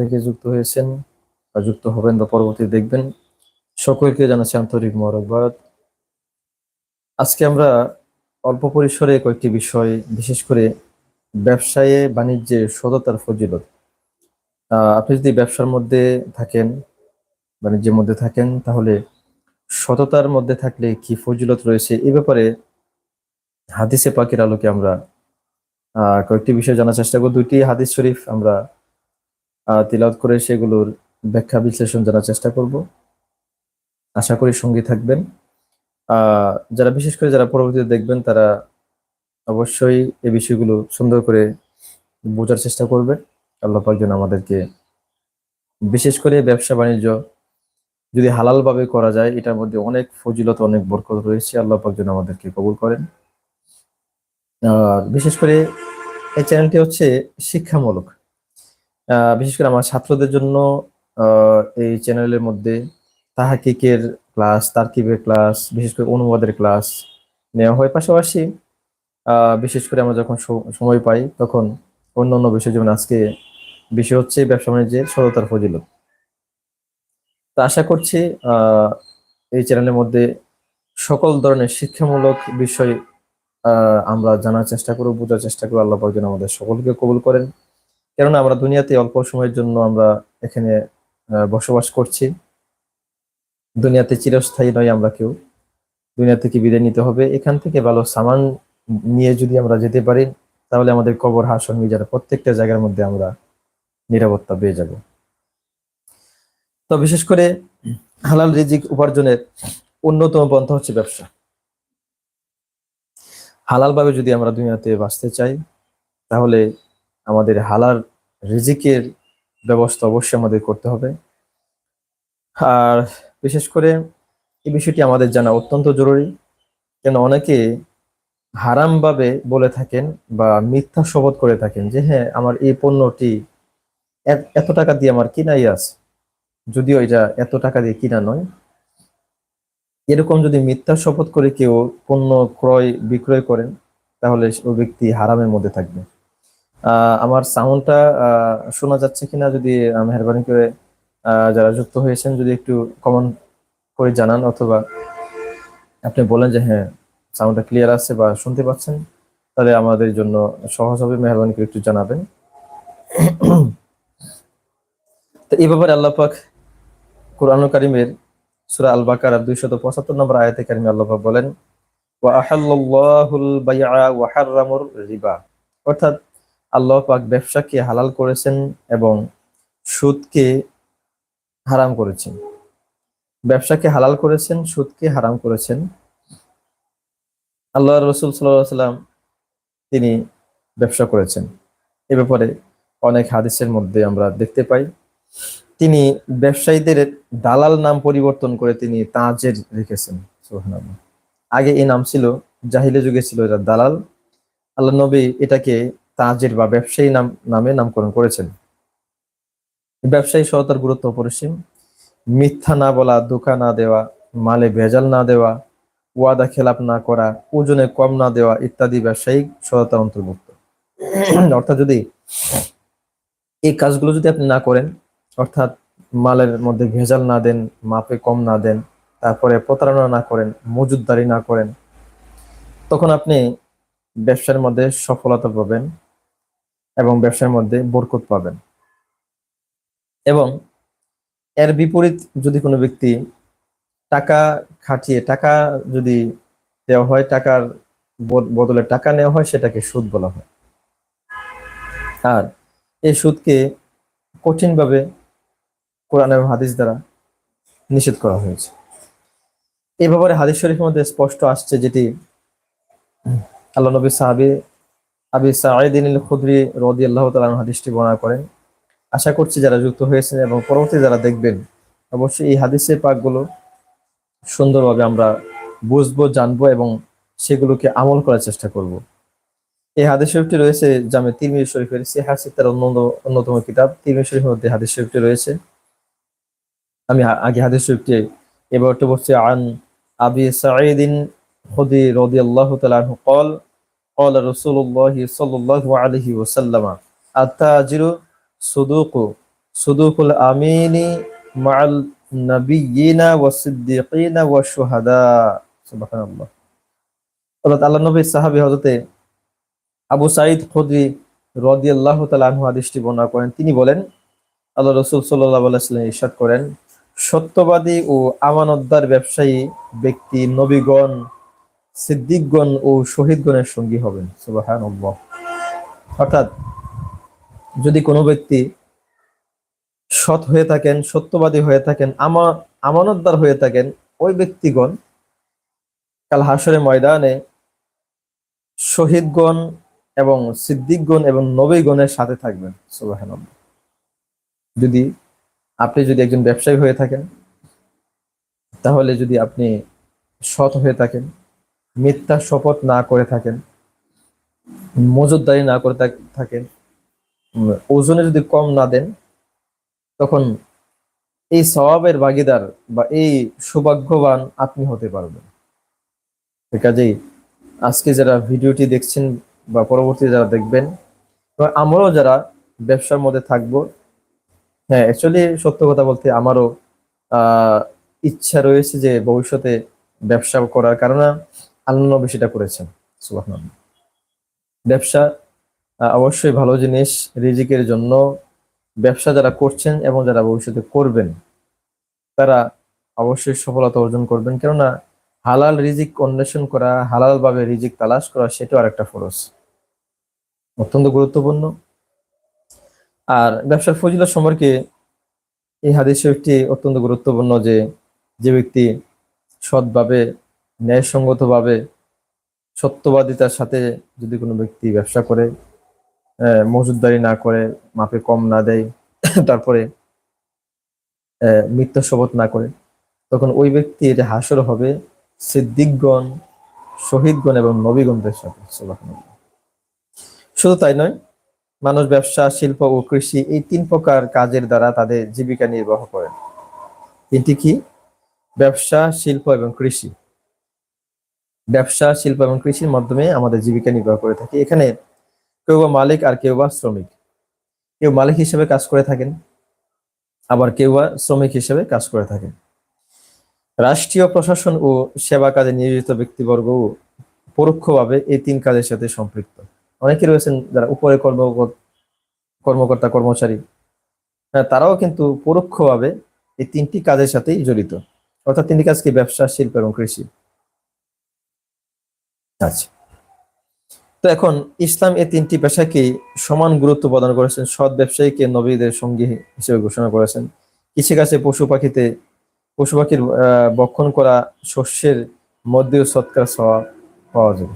থেকে যুক্ত হয়েছেন বা যুক্ত হবেন বা পরবর্তী দেখবেন, সকলকে জানাচ্ছি আন্তরিক মোবারকবাদ। আজকে আমরা অল্প পরিসরে কয়েকটি বিষয়, বিশেষ করে ব্যবসায়ে বাণিজ্যে সততার ফজিলত। আপনি যদি ব্যবসার মধ্যে থাকেন, বাণিজ্যের মধ্যে থাকেন, তাহলে সততার মধ্যে থাকলে কি ফজিলত রয়েছে এ ব্যাপারে হাদিসে পাকের আলোকে আমরা কয়েকটি বিষয় জানার চেষ্টা করব। দুইটি হাদিস শরীফ আমরা আহ, তিলাওয়াত করে সেগুলোর ব্যাখ্যা বিশ্লেষণ জানার চেষ্টা করব। আশা করি সঙ্গী থাকবেন। যারা বিশেষ করে যারা পরবর্তীতে দেখবেন তারা অবশ্যই এই বিষয়গুলো সুন্দর করে বোঝার চেষ্টা করবেন। আল্লাহ পাক যেন আমাদেরকে বিশেষ করে ব্যবসা বাণিজ্য যদি হালালভাবে করা যায় এটার মধ্যে অনেক ফজিলত অনেক বরকত রয়েছে। আল্লাহ পাক যেন আমাদেরকে কবুল করেন। আর বিশেষ করে এই চ্যানেলটি হচ্ছে শিক্ষামূলক। বিশেষ করে আমার ছাত্রদের জন্য এই চ্যানেলের মধ্যে তাহাকিকের ক্লাস তারকিবের ক্লাস বিশেষ করে অনুবাদের ক্লাস নেওয়া হয়। পাশাপাশি বিশেষ করে আমরা যখন সময় পাই, তখন অন্য অন্য বিষয়, যেমন আজকে বিষয় হচ্ছে ব্যবসা বাণিজ্যের সততার ফজিলত। তা আশা করছি এই চ্যানেলের মধ্যে সকল ধরনের শিক্ষামূলক বিষয় আমরা জানার চেষ্টা করব, বোঝার চেষ্টা করব। আল্লাহ পাক যেন আমাদের সকলকে কবুল করেন। কেননা আমরা দুনিয়াতে অল্প সময়ের জন্য আমরা এখানে বসবাস করছি। দুনিয়াতে চিরস্থায়ী নয় আমরা কেউ। দুনিয়া থেকে বিদায় নিতে হবে। এখান থেকে ভালো সামান নিয়ে যদি আমরা যেতে পারি, তাহলে আমাদের কবর হাসন মিজার প্রত্যেকটা জায়গার মধ্যে আমরা নিরাপত্তা পেয়ে যাব। তো বিশেষ করে হালাল রিজিক উপার্জনের অন্যতম পন্থা হচ্ছে ব্যবসা। হালাল ভাবে যদি আমরা দুনিয়াতে বাঁচতে চাই, তাহলে আমাদের হালাল রিজিকের ব্যবস্থা অবশ্যই আমাদের করতে হবে। আর বিশেষ করে এই বিষয়টি আমাদের জানা অত্যন্ত জরুরি। কেন অনেকে হারামভাবে বলে থাকেন বা মিথ্যা শপথ করে থাকেন যে হ্যাঁ আমার এই পণ্যটি এত টাকা দিয়ে আমার কিনাই আছে। যদিও এটা এত টাকা দিয়ে কিনা নয়। এরকম যদি মিথ্যা শপথ করে কেউ পণ্য ক্রয়, বিক্রয় করেন, তাহলে ওই ব্যক্তি হারামের মধ্যে থাকবে। আমার সাউন্ডটা শোনা যাচ্ছে কিনা যদি মেহরবানি করে যারা যুক্ত হয়েছেন, যদি একটু কমেন্ট করে জানান অথবা আপনি বলেন যে হ্যাঁ সাউন্ডটা ক্লিয়ার আছে বা শুনতে পাচ্ছেন, তাহলে আমাদের জন্য সহজ হবে, মেহরবানি করে একটু জানাবেন। তো এই ব্যাপারে আল্লাহ পাক কোরআন কারিমের সুরা আল বাকারা 275 নম্বর আয়াতে কারিমে আল্লাহ পাক বলেন, ওয়া আহাল্লাল্লাহুল বাইআ ওয়া রিবা। অর্থাৎ আল্লাহ পাক ব্যবসাকে হালাল করেছেন এবং সুদকে হারাম করেছেন। ব্যবসাকে হালাল করেছেন, সুদকে হারাম করেছেন। আল্লাহ রসুল সাল্লাম তিনি ব্যবসা করেছেন। এ ব্যাপারে অনেক হাদিসের মধ্যে আমরা দেখতে পাই। তিনি ব্যবসায়ীদের দালাল নাম পরিবর্তন করে তিনি তাজের রেখেছেন। আগে এই নাম ছিল, জাহিলে যুগে ছিল এটা দালাল। আল্লাহ নবী এটাকে তাজের বা ব্যবসায়ী নাম, নামে নামকরণ করেছেন। ব্যবসায়ী সহতার গুরুত্ব অপরিসীম। মিথ্যা না বলা, ধোকা না দেওয়া, মালে ভেজাল না দেওয়া, ওয়াদা খেলাপ না করা, ওজনে কম না দেওয়া ইত্যাদি ব্যবসায়িক সহায়তার অন্তর্ভুক্ত। অর্থাৎ যদি এই কাজগুলো যদি আপনি না করেন, অর্থাৎ মালের মধ্যে ভেজাল না দেন, মাপে কম না দেন, তারপরে প্রতারণা না করেন, মজুদদারি না করেন, তখন আপনি ব্যবসার মধ্যে সফলতা পাবেন। এবং ব্যবসার মধ্যে বরকত পাবেন। এবং এর বিপরীত যদি কোনো ব্যক্তি টাকা খাটিয়ে, টাকা যদি দেওয়া হয়, টাকার বদলে টাকা নেওয়া হয়, সেটাকে সুদ বলা হয়। আর এই সুদকে কঠিনভাবে কোরআন এবং হাদিস দ্বারা নিষেধ করা হয়েছে। এই ব্যাপারে হাদিস শরীফের মধ্যে স্পষ্ট আসছে যেটি আল্লাহ নবী সাহাবি আবি সাঈদিন খুদরি রদি আল্লাহ হাদিসটি বর্ণনা করেন। আশা করছি যারা যুক্ত হয়েছেন এবং পরবর্তী যারা দেখবেন, অবশ্যই এই হাদিসের পাকগুলো সুন্দরভাবে আমরা বুঝব, জানব এবং সেগুলোকে আমল করার চেষ্টা করব। এই হাদিস শরীফটি রয়েছে জামে তিরমির শরীফের সিহা সিতার অন্যতম কিতাব। তিরমির শরীফের মধ্যে হাদিস শরীফটি রয়েছে। আমি আগে হাদিস শরীফটি এবার তো বলছি আন আবি সাঈদিন খুদি রদি আল্লাহ তালন কল قال رسول الله صلى الله عليه وسلم التاجر صدوق সুদুকুল আমিনি মাআল নাবিয়িনা ওয়াস সিদ্দিকিনা ওয়াশ শুহাদা সুবহানাল্লাহ অর্থাৎ আল্লাহ নবীর সাহাবী হযরতে আবু সাঈদ খুদরি রাদিয়াল্লাহু তাআলা আনহু হাদিসটি বর্ণনা করেন তিনি বলেন আল্লাহ রাসূল সাল্লাল্লাহু আলাইহি ওয়াসাল্লাম ইরশাদ করেন সত্যবাদী ও আমানতদার ব্যবসায়ী ব্যক্তি নবীগণ সিদ্দিকগণ ও শহীদগণের সঙ্গী হবেন, সুবহানাল্লাহ। অর্থাৎ যদি কোনো ব্যক্তি সৎ হয়ে থাকেন, সত্যবাদী হয়ে থাকেন, আমা, আমানতদার হয়ে থাকেন, ওই ব্যক্তিগণ কাল হাসরের ময়দানে শহীদগণ এবং সিদ্দিকগণ এবং নবীগণের সাথে থাকবেন, সুবহানাল্লাহ। যদি আপনি যদি একজন ব্যবসায়ী হয়ে থাকেন, তাহলে যদি আপনি সৎ হয়ে থাকেন মিথ্যা শপথ না করে থাকেন মজুদদারি না করে থাকেন, ওজনে যদি কম না দেন, তখন এই সওয়াবের ভাগিদার বা এই সৌভাগ্যবান আপনি হতে পারবেন। কাজেই আজকে যারা ভিডিওটি দেখছেন বা পরবর্তী যারা দেখবেন আমরাও যারা ব্যবসার মধ্যে থাকব হ্যাঁ অ্যাকচুয়ালি সত্য কথা বলতে আমারও ইচ্ছা রয়েছে যে ভবিষ্যতে ব্যবসা করার। কারণে আল্লাহ নবী সেটা করেছেন, সুবহানাল্লাহ। ব্যবসা অবশ্যই ভালো জিনিস, রিজিকের জন্য ব্যবসা যারা করছেন এবং যারা ভবিষ্যতে করবেন, তারা অবশ্যই সফলতা অর্জন করবেন। কেননা হালাল রিজিক অন্বেষণ করা হালাল ভাবে রিজিক তালাশ করা, সেটাও আরেকটা ফরজ। অত্যন্ত গুরুত্বপূর্ণ। আর ব্যবসার ফজিলত সম্পর্কে এই হাদিসে একটি অত্যন্ত গুরুত্বপূর্ণ যে যে ব্যক্তি সৎভাবে ন্যায়সঙ্গতভাবে সত্যবাদিতার সাথে যদি কোনো ব্যক্তি ব্যবসা করে মজুদদারি না করে, মাপে কম না দেয়, তারপরে মিথ্যা শপথ না করে, তখন ওই ব্যক্তির হাসর হবে সিদ্দিকগণ, শহীদগণ এবং নবীগণদের সাথে শুধু তাই নয়, মানুষ, ব্যবসা, শিল্প ও কৃষি এই তিন প্রকার কাজের দ্বারা তাদের জীবিকা নির্বাহ করেন তিনটি কি? ব্যবসা, শিল্প এবং কৃষি। ব্যবসা, শিল্প এবং কৃষির মাধ্যমে আমাদের জীবিকা নির্বাহ করে থাকি। এখানে কেউ বা মালিক আর কেউ বা শ্রমিক। কেউ মালিক হিসেবে কাজ করে থাকেন, আবার কেউ বা শ্রমিক হিসেবে কাজ করে থাকেন। রাষ্ট্রীয় প্রশাসন ও সেবা কাজে নিয়োজিত ব্যক্তিবর্গ পরোক্ষভাবে এই তিন কাজের সাথে সম্পৃক্ত। অনেকে রয়েছেন যারা উপরে কর্ম কর্মকর্তা, কর্মচারী। হ্যাঁ তারাও কিন্তু পরোক্ষভাবে এই তিনটি কাজের সাথেই জড়িত। অর্থাৎ তিনটি কাজ কি ব্যবসা, শিল্প এবং কৃষি। আচ্ছা। তো এখন ইসলাম এই তিনটি পেশাকে সমান গুরুত্ব প্রদান করেছেন। সৎ ব্যবসায়ীকে নবীদের সঙ্গী হিসেবে ঘোষণা করেছেন। কৃষিকাজে পশু পাখিতে, পশু পাখির বক্ষণ করা শস্যের মধ্যেও সৎকার পাওয়া যাবে।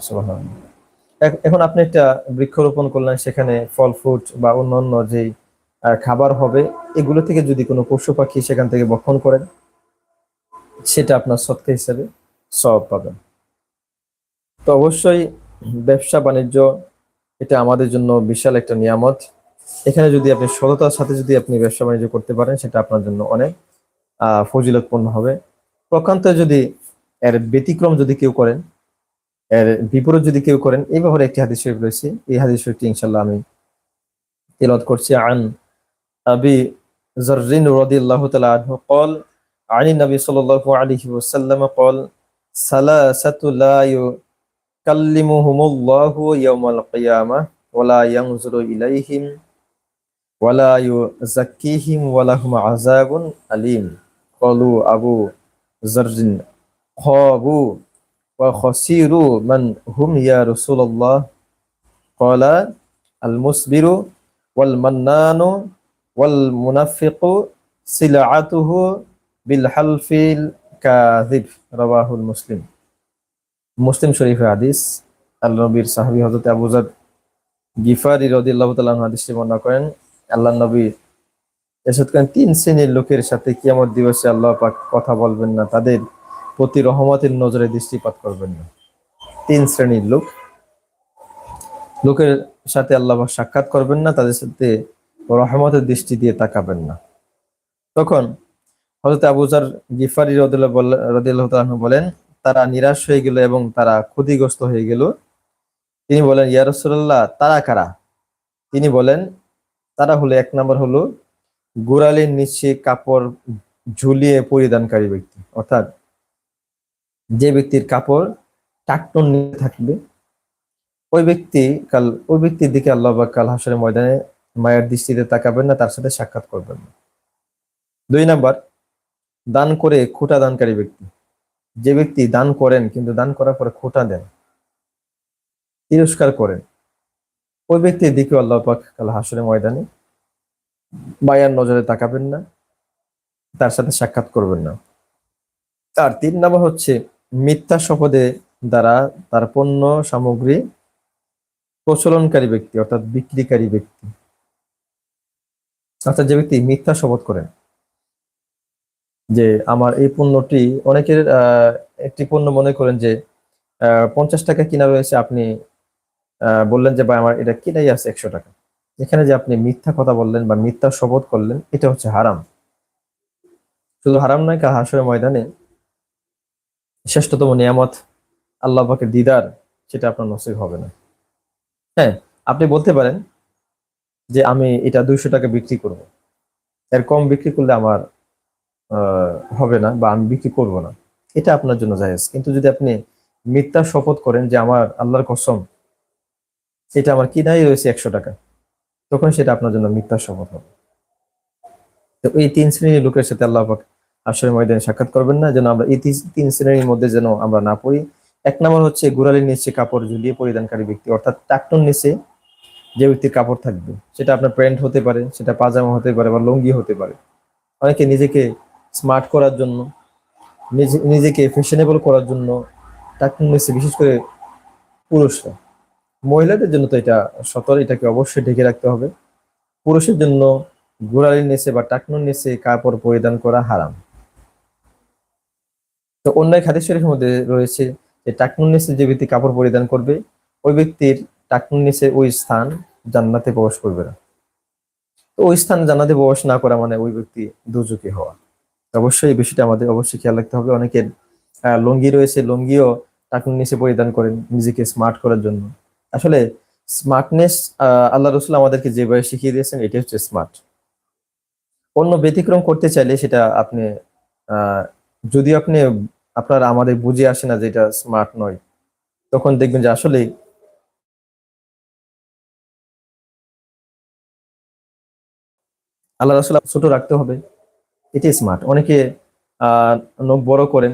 এখন আপনি একটা বৃক্ষরোপণ করলেন, সেখানে ফল, ফ্রুট বা অন্যান্য যে খাবার হবে, এগুলো থেকে যদি কোনো পশু পাখি সেখান থেকে বক্ষণ করেন, সেটা আপনার সৎকা হিসেবে সওয়াব পাবেন। তো অবশ্যই ব্যবসা বাণিজ্য এটা আমাদের জন্য বিশাল একটা নিয়ামত এখানে যদি আপনি সততার সাথে যদি আপনি ব্যবসা বাণিজ্য করতে পারেন সেটা আপনার জন্য অনেক আহ ফজিলতপূর্ণ হবে প্রকান্তে যদি এর ব্যতিক্রম যদি কেউ করেন এর বিপরীত যদি কেউ করেন এই ব্যাপারে একটি হাদিস শরীফ রয়েছে এই হাদিস শরীফটি ইনশাল্লাহ আমি তেলাওয়াত করছি আন আবি জররিন রাদিয়াল্লাহু তাআলা আনহু قال عن النبي صلى الله عليه وسلم قال ثلاثة لا কাল্লিমুহুমুল্লাহু ইয়াউমাল কিয়ামা ওয়ালা ইয়ানজুরু ইলাইহিম ওয়ালা ইউযাক্কিহিম ওয়ালাহুম আযাবুন আলিম ক্বালু আবু যাররিন খাবু ওয়া খাসিরু মান হুম ইয়া রাসূলুল্লাহ ক্বালা আল মুসবিরু ওয়াল মান্নানু ওয়াল মুনাফিকু সিলাআতুহু বিল হালফিল কাযিব রাওয়াহুল মুসলিম শরীফের হাদিস আল্লাহ নবীর সাহাবী হযরত আবু যার গিফারি রাদিয়াল্লাহু তাআলা আনহু হাদিসটি বর্ণনা করেন আল্লাহ নবী এরশাদ করেন, তিন শ্রেণির লোকের সাথে কিয়ামত দিবসে আল্লাহ পাক কথা বলবেন না, তাদের প্রতি রহমতের নজরে দৃষ্টিপাত করবেন না। তিন শ্রেণির লোক, লোকের সাথে আল্লাহ সাক্ষাৎ করবেন না, তাদের সাথে রহমতের দৃষ্টি দিয়ে তাকাবেন না। তখন হযরত আবু যার গিফারি রাদিয়াল্লাহু তাআলা আনহু বলেন তারা নিরাশ হয়ে গেল এবং তারা ক্ষতিগ্রস্ত হয়ে গেল। তিনি বলেন, ইয়া রাসূলুল্লাহ, তারা কারা? তিনি বলেন, তারা হলো, এক নম্বর হলো গোড়ালির নিচে কাপড় ঝুলিয়ে পরিধানকারী ব্যক্তি। অর্থাৎ যে ব্যক্তির কাপড় টাকটন নিয়ে থাকবে, ওই ব্যক্তি কাল, ওই ব্যক্তির দিকে আল্লাহ পাক কাল হাসরের ময়দানে মায়ের দৃষ্টিতে তাকাবেন না, তার সাথে সাক্ষাৎ করবেন না। দুই নাম্বার, দান করে খোটা দানকারী ব্যক্তি। যে ব্যক্তি দান করেন, কিন্তু দান করার পরে খোটা দেন, তিরস্কার করেন, ওই ব্যক্তির দিকে আল্লাহ পাক কাল হাসরের ময়দানে মায়ার নজরে তাকাবেন না, তার সাথে সাক্ষাৎ করবেন না। আর তিন নাম্বার হচ্ছে, মিথ্যা শপথে দ্বারা তার পণ্য সামগ্রী প্রচলনকারী ব্যক্তি, অর্থাৎ বিক্রিকারী ব্যক্তি, অর্থাৎ যে ব্যক্তি মিথ্যা শপথ করেন যে আমার এই পণ্যটি অনেকের একটি পণ্য মনে করেন যে পঞ্চাশ টাকা কিনা রয়েছে, আপনি বললেন যে, ভাই, আমার এটা কিনাই আছে একশো টাকা। এখানে যে আপনি মিথ্যা কথা বললেন বা মিথ্যা শপথ করলেন, এটা হচ্ছে হারাম। শুধু হারাম নয় কাল হাসরের ময়দানে শ্রেষ্ঠতম নিয়ামত, আল্লাহ পাকের দিদার, সেটা আপনার নসিব হবে না। হ্যাঁ আপনি বলতে পারেন যে, আমি এটা দুইশো টাকা বিক্রি করব। এর কম বিক্রি করলে আমার হবে না বা আমি বিক্রি করব না। এটা আপনার জন্য জায়েজ। কিন্তু যদি আপনি মিথ্যা শপথ করেন যে আমার আল্লাহর কসম এটা আমার কিনাই রয়েছে একশো টাকা, তখন সেটা আপনার জন্য মিথ্যা শপথ হবে। তো এই তিন শ্রেণির লোকের সাথে আল্লাহ আসলে ময়দানে সাক্ষাৎ করবেন না, যেন আমরা এই তিন- তিন শ্রেণির মধ্যে যেন আমরা না পড়ি। এক নম্বর হচ্ছে গোড়ালির নিচে কাপড় ঝুলিয়ে পরিধানকারী ব্যক্তি, অর্থাৎ টাকটন নিচে যে ব্যক্তির কাপড় থাকবে, সেটা আপনার প্যান্ট হতে পারে, সেটা পাজামা হতে পারে বা লুঙ্গি হতে পারে। অনেকে নিজেকে স্মার্ট করার জন্য, নিজে, নিজেকে ফ্যাশনেবল করার জন্য টাকটন নিচে বিশেষ করে পুরুষরা। মহিলাদের জন্য তো এটা সতর, এটাকে অবশ্যই ঢেকে রাখতে হবে। পুরুষের জন্য গোড়ালির নিচে বা টাকনুর নিচে কাপড় পরিধান করা হারাম। তো অন্য হাদিস শরীফের মধ্যে রয়েছে যে টাকনুর নিচে যে ব্যক্তি কাপড় পরিধান করবে, ওই ব্যক্তির টাকনুর নিচে ওই স্থান জান্নাতে প্রবেশ করবে না। তো ওই স্থান জান্নাতে প্রবেশ না করা মানে ওই ব্যক্তি দুর্যোগী হওয়া। অবশ্যই এই বিষয়টা আমাদের অবশ্যই খেয়াল রাখতে হবে। অনেকের লুঙ্গি রয়েছে, লুঙ্গিও টাকনুর নিচে পরিধান করেন নিজেকে স্মার্ট করার জন্য। আসলে স্মার্টনেস আল্লাহ রসুল আমাদেরকে যেভাবে শিখিয়ে দিয়েছেন এটি হচ্ছে স্মার্ট অন্য ব্যতিক্রম করতে চাইলে সেটা আপনি যদি আপনি, আপনার আমাদের বুঝে আসে না যে এটা স্মার্ট নয়, তখন দেখবেন যে আসলে আল্লাহ রসুল ছোট রাখতে হবে। এটাই স্মার্ট অনেকে নখ বড় করেন।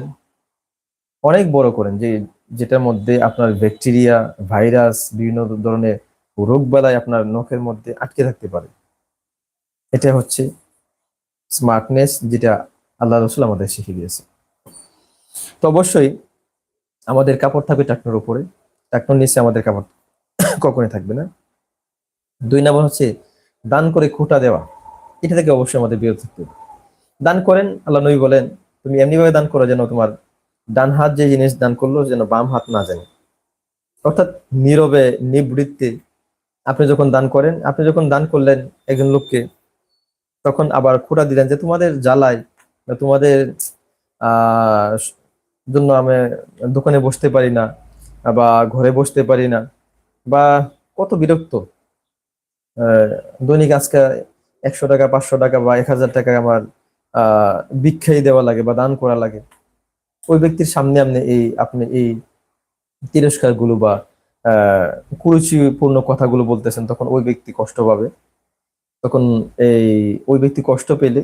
অনেক বড় করেন যে, যেটার মধ্যে আপনার ব্যাকটেরিয়া ভাইরাস বিভিন্ন ধরনের রোগ বালাই আপনার নখের মধ্যে আটকে থাকতে পারে। এটা হচ্ছে স্মার্টনেস যেটা আল্লাহ রসুল আমাদের শিখে দিয়েছে তো অবশ্যই আমাদের কাপড় থাকবে টাকনোর উপরে। টাকনোর নিচে আমাদের কাপড় কখনই থাকবে না। দুই নম্বর হচ্ছে দান করে খোটা দেওয়া। এটা থেকে অবশ্যই আমাদের বিরত থাকতে হবে। দান করেন, আল্লাহ নবী বলেন, তুমি এমনিভাবে দান করো যেন তোমার ডান হাত যে জিনিস দান করল, যেন বাম হাত না জানে। অর্থাৎ নীরবে, নিবৃত্তে আপনি যখন দান করেন, আপনি যখন দান করলেন একজন লোককে, তখন আবার খোটা দিলেন যে তোমাদের জ্বালায় তোমাদের জন্য আমি দোকানে বসতে পারি না বা ঘরে বসতে পারি না বা কত বিরক্ত। দৈনিক আজকে একশো টাকা, পাঁচশো টাকা বা এক হাজার টাকা আমার ভিক্ষাই দেওয়া লাগে বা দান করা লাগে। ওই ব্যক্তির সামনে আপনি এই আপনি এই তিরস্কারগুলো বা কুরুচিপূর্ণ কথাগুলো বলতেছেন, তখন ওই ব্যক্তি কষ্ট পাবে। তখন এই, ওই ব্যক্তি কষ্ট পেলে,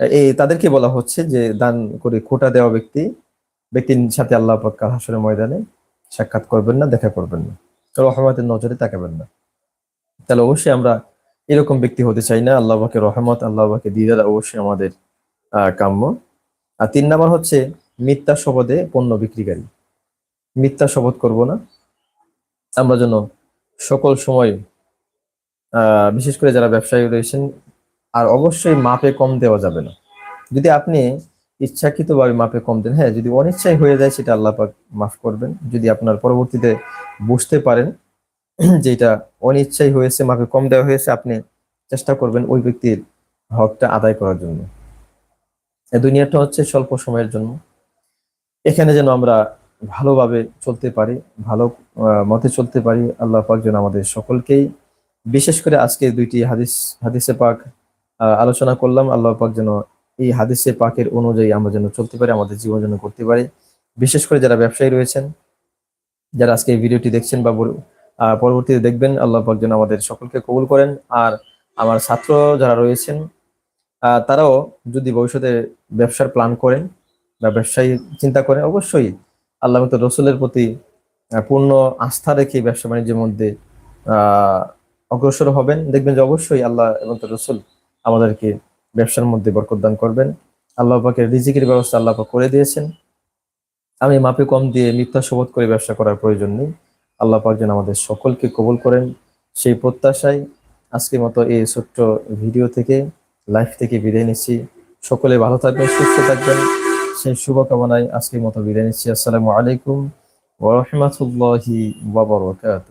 এই তাদেরকে বলা হচ্ছে যে, দান করে খোটা দেওয়া ব্যক্তি, ব্যক্তির সাথে আল্লাহ পাক কাল হাসরের ময়দানে সাক্ষাৎ করবেন না, দেখা করবেন না। রহমতের নজরে তাকাবেন না। তাহলে অবশ্যই আমরা এরকম ব্যক্তি হতে চাই না। আল্লাহ পাকে রহমত, আল্লাহ পাকে দিদার অবশ্যই আমাদের কাম্য। আর তিন নাম্বার হচ্ছে মিথ্যা শপথে পণ্য বিক্রিকারী। মিথ্যা শপথ করব না। আমরা যেন সকল সময় বিশেষ করে যারা ব্যবসায়ী রয়েছেন, আর অবশ্যই মাপে কম দেওয়া যাবে না। যদি আপনি ইচ্ছাকৃতভাবে মাপে কম দেন হ্যাঁ যদি অনিচ্ছায় হয়ে যায়, সেটা আল্লাহ পাক মাফ করবেন। যদি আপনার পরবর্তীতে বুঝতে পারেন যে এটা অনিচ্ছায় হয়েছে, মাপে কম দেওয়া হয়েছে, আপনি চেষ্টা করবেন ওই ব্যক্তির হকটা আদায় করার জন্য। দুনিয়াটা হচ্ছে স্বল্প সময়ের জন্য। এখানে যেন আমরা ভালোভাবে চলতে পারি, ভালো মতে চলতে পারি, আল্লাহ পাক যেন আমাদের সকলকেই, বিশেষ করে আজকে দুইটি হাদিস, হাদিসে পাক আলোচনা করলাম, আল্লাহ পাক যেন এই হাদিসে পাকের অনুযায়ী আমরা যেন চলতে পারি, আমাদের জীবন যেন করতে পারি। বিশেষ করে যারা ব্যবসায়ী রয়েছেন, যারা আজকে এই ভিডিওটি দেখছেন বা পরবর্তীতে দেখবেন, আল্লাহ পাক যেন আমাদের সকলকে কবুল করেন। আর আমার ছাত্র যারা রয়েছেন তারাও যদি ভবিষ্যতে ব্যবসার প্ল্যান করেন বা ব্যবসায়ী চিন্তা করেন, অবশ্যই আল্লাহ মতো রসুলের প্রতি পূর্ণ আস্থা রেখে ব্যবসা বাণিজ্যের মধ্যে অগ্রসর হবেন। দেখবেন যে অবশ্যই আল্লাহ এবং রসুল আমাদেরকে ব্যবসার মধ্যে বরকত দান করবেন। আল্লাহ পাকের রিজিকের ব্যবস্থা আল্লাহ পাক করে দিয়েছেন। আমি মাপে কম দিয়ে মিথ্যা শপথ করে ব্যবসা করার প্রয়োজন নেই। আল্লাহ পাক যেন আমাদের সকলকে কবুল করেন। সেই প্রত্যাশায় আজকের মতো এই ছোট্ট ভিডিও থেকে লাইফ থেকে বিদায় নিচ্ছি। সকলে ভালো থাকবেন, সুস্থ থাকবেন। সেই শুভকামনায় আজকের মতো বিদায় নিচ্ছি। আসসালামু আলাইকুম ওরহমতুল্লাহি বাবরকাত